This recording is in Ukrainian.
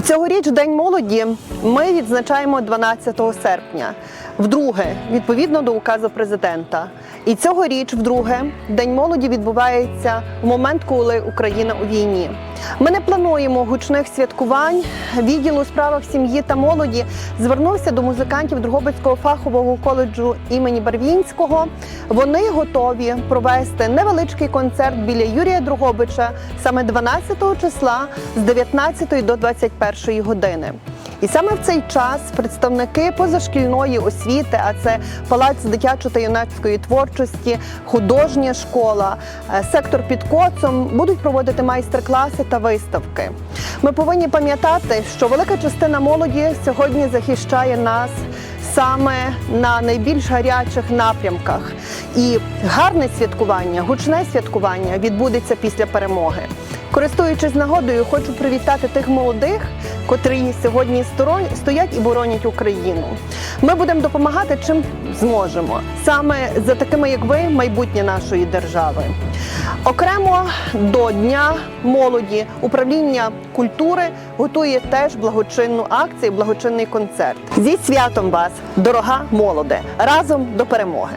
Цьогоріч День молоді ми відзначаємо 12 серпня, вдруге, відповідно до указу президента. І цьогоріч, вдруге, День молоді відбувається в момент, коли Україна у війні. Ми не плануємо гучних святкувань. Відділ у справах сім'ї та молоді звернувся до музикантів Другобицького фахового коледжу імені Барвінського. Вони готові провести невеличкий концерт біля Юрія Другобича саме 12 числа з 19 до 21 години. І саме в цей час представники позашкільної освіти, а це палац дитячо та юнацької творчості, художня школа, е, сектор під коцом будуть проводити майстер-класи та виставки. Ми повинні пам'ятати, що велика частина молоді сьогодні захищає нас саме на найбільш гарячих напрямках. І гарне святкування, гучне святкування відбудеться після перемоги. Користуючись нагодою, хочу привітати тих молодих, котрі сьогодні стоять і боронять Україну. Ми будемо допомагати чим зможемо. Саме за такими, як ви, майбутнє нашої держави. Окремо до Дня молоді управління культури готує теж благочинну акцію, благочинний концерт. Зі святом вас, дорога молоде! Разом до перемоги!